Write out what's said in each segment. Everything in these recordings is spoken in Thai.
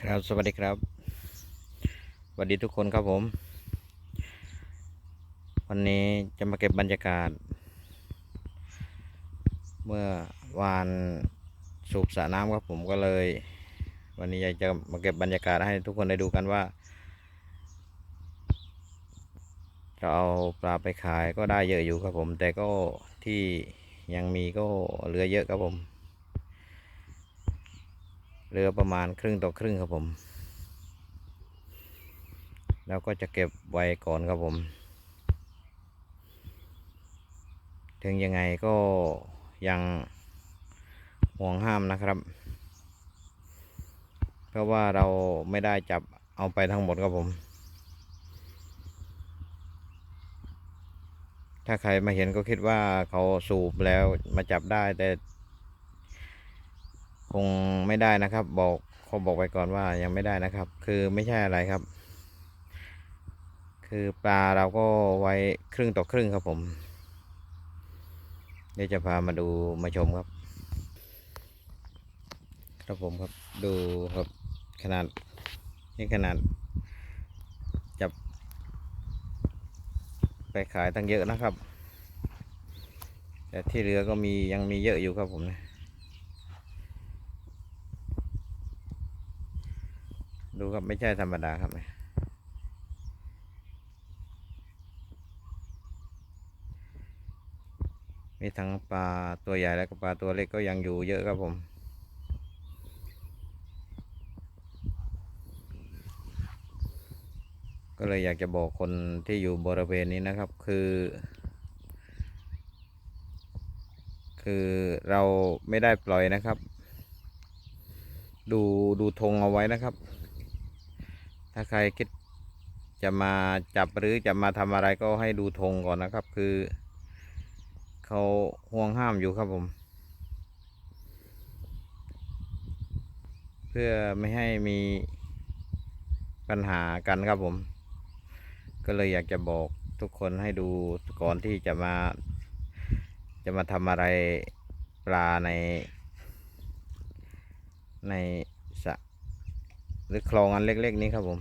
ครับสวัสดีครับสวัสดีทุกคนครับผม วันนี้จะมาเก็บบรรยากาศ เมื่อวานสูบสระน้ำครับผมก็เลย วันนี้อยากจะมาเก็บบรรยากาศให้ทุกคนได้ดูกันว่า เราเอาปลาไปขายก็ได้เยอะอยู่ครับผม แต่ก็ที่ยังมีก็เหลือเยอะครับผม เหลือประมาณครึ่งต่อครึ่งครับผม แล้วก็จะเก็บไว้ก่อนครับผม ถึงยังไงก็ยังห่วงห้ามนะครับ เพราะว่าเราไม่ได้จับเอาไปทั้งหมดครับผม ถ้าใครมาเห็นก็คิดว่าเขาสูบแล้วมาจับได้แต่ คงไม่ได้นะครับ บอกเขาบอกไว้ก่อนว่ายังไม่ได้นะครับ คือไม่ใช่อะไรครับ คือปลาเราก็ไว้ครึ่งต่อครึ่งครับผม เดี๋ยวจะพามาดูมาชมครับ ครับผมครับดูครับขนาดนี่ขนาดจับ ไปขายตั้งเยอะนะครับ แต่ที่เหลือก็มียังมีเยอะอยู่ครับผมนะ ครับไม่ใช่ธรรมดาครับมีทั้งปลาตัวใหญ่และก็ปลาตัวเล็กก็ยังอยู่เยอะครับผม ก็เลยอยากจะบอกคนที่อยู่บริเวณนี้นะครับคือ คือเราไม่ได้ปล่อยนะครับ ดูดูธงเอาไว้นะครับ ถ้าใครคิดจะมาจับหรือจะมาทำอะไรก็ให้ดูธงก่อนนะครับ คือเขาห่วงห้ามอยู่ครับผม เพื่อไม่ให้มีปัญหากันครับผม ก็เลยอยากจะบอกทุกคนให้ดูก่อนที่จะมา จะมาทำอะไรปลาใน ในสระ หรือคลองอันเล็กๆนี้ครับผม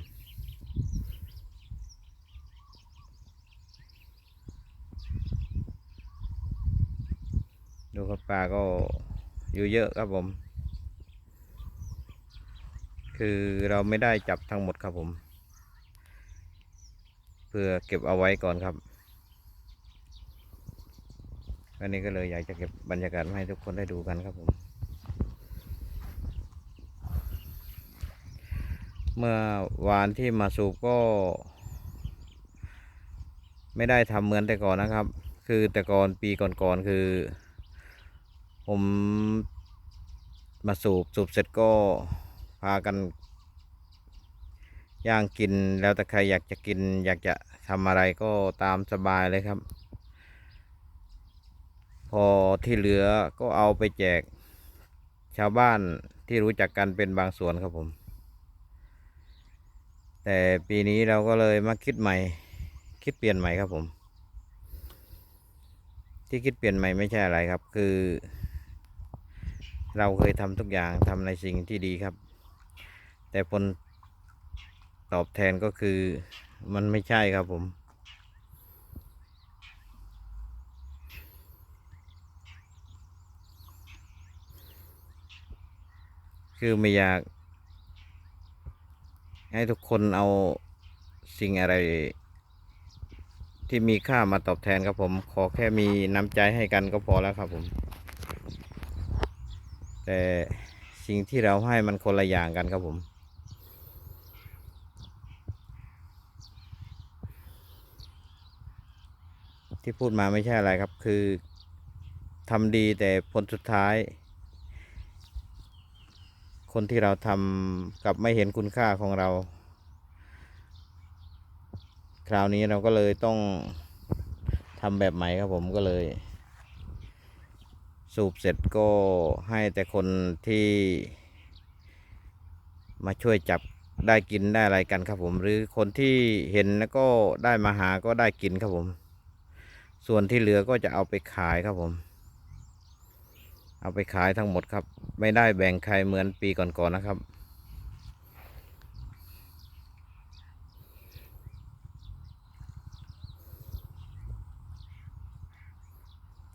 ดูครับปลาก็อยู่เยอะครับผม คือเราไม่ได้จับทั้งหมดครับผม เพื่อเก็บเอาไว้ก่อนครับ อันนี้ก็เลยอยากจะเก็บบรรยากาศมาให้ทุกคนได้ดูกันครับผม เมื่อวานที่มาสูบก็ ไม่ได้ทำเหมือนแต่ก่อนนะครับ คือแต่ก่อนปีก่อนๆคือ ผมมาสูบสูบเสร็จก็พากันย่างกินแล้วแต่ใครอยากจะกิน อยากจะทำอะไรก็ตามสบายเลยครับ พอที่เหลือก็เอาไปแจกชาวบ้านที่รู้จักกันเป็นบางส่วนครับผม แต่ปีนี้เราก็เลยมาคิดใหม่ คิดเปลี่ยนใหม่ครับผม ที่คิดเปลี่ยนใหม่ไม่ใช่อะไรครับ คือ เราเคยทำทุกอย่างทำในสิ่งที่ดีครับ แต่ผลตอบแทนก็คือมันไม่ใช่ครับผม คือไม่อยาก ให้ทุกคนเอาสิ่งอะไร ที่มีค่ามาตอบแทนครับผม ขอแค่มีน้ำใจให้กันก็พอแล้วครับผม แต่สิ่งที่เราให้มันคนละอย่างกันครับผมที่พูดมาไม่ใช่อะไรครับ คือทำดีแต่ผลสุดท้าย คนที่เราทำกับไม่เห็นคุณค่าของเรา คราวนี้เราก็เลยต้องทำแบบใหม่ครับผมก็เลย สูบเสร็จก็ให้แต่คนที่ มาช่วยจับได้กินได้อะไรกันครับผม หรือคนที่เห็นแล้วก็ได้มาหาก็ได้กินครับผม ส่วนที่เหลือก็จะเอาไปขายครับผม เอาไปขายทั้งหมดครับ ไม่ได้แบ่งใครเหมือนปีก่อนๆนนะครับ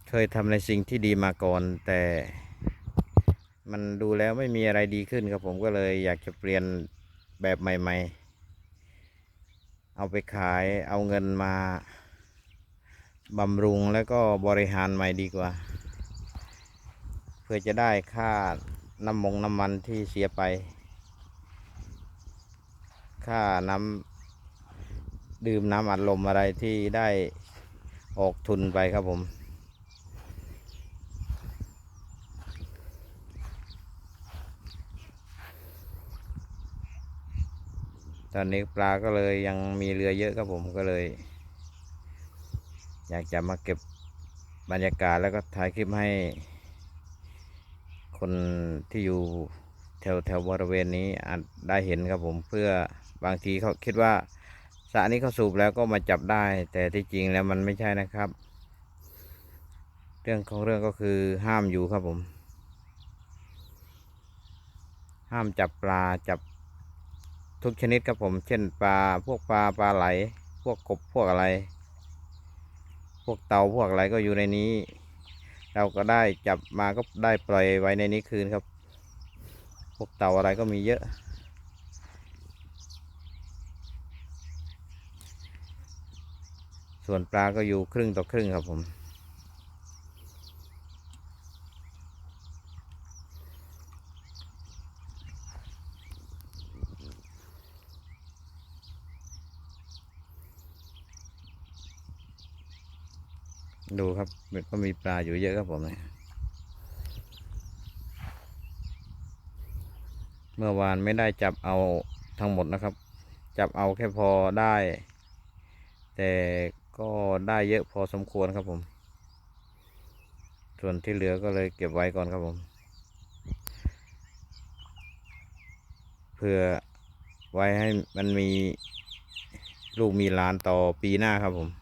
เคยทำในสิ่งที่ดีมาก่อน แต่มันดูแล้วไม่มีอะไรดีขึ้นครับผมก็เลยอยากจะเปลี่ยนแบบใหม่ ๆ เอาไปขายเอาเงินมาบำรุงแล้วก็บริหารใหม่ดีกว่า เพื่อจะได้ค่าน้ำมงน้ำมันที่เสียไป ค่าน้ำดื่มน้ำอัดลมอะไรที่ได้ออกทุนไปครับผมตอนนี้ปลาก็เลยยังมีเรือเยอะครับผมก็เลย อยากจะมาเก็บบรรยากาศแล้วก็ถ่ายคลิปให้ คนที่อยู่แถวแถวบริเวณนี้อาจได้เห็นครับผมเพื่อบางทีเขาคิดว่าสระนี้เขาสูบแล้วก็มาจับได้ แต่ที่จริงแล้วมันไม่ใช่นะครับ เรื่องของเรื่องก็คือห้ามอยู่ครับผม ห้ามจับปลาจับทุกชนิดครับผม เช่นปลาพวกปลาปลาไหล พวกกบพวกอะไร พวกเต่าพวกอะไรก็อยู่ในนี้ เราก็ได้จับมาก็ได้ปล่อยไว้ในนี้คืนครับพวกเต่าอะไรก็มีเยอะ ส่วนปลาก็อยู่ครึ่งต่อครึ่งครับผม ดูครับมันก็มีปลาอยู่เยอะครับผมเนี่ยเมื่อวานไม่ได้จับเอาทั้งหมดนะครับ จับเอาแค่พอได้ แต่ก็ได้เยอะพอสมควรครับผม ส่วนที่เหลือก็เลยเก็บไว้ก่อนครับผม เพื่อไว้ให้มันมีลูกมีหลานต่อปีหน้าครับผม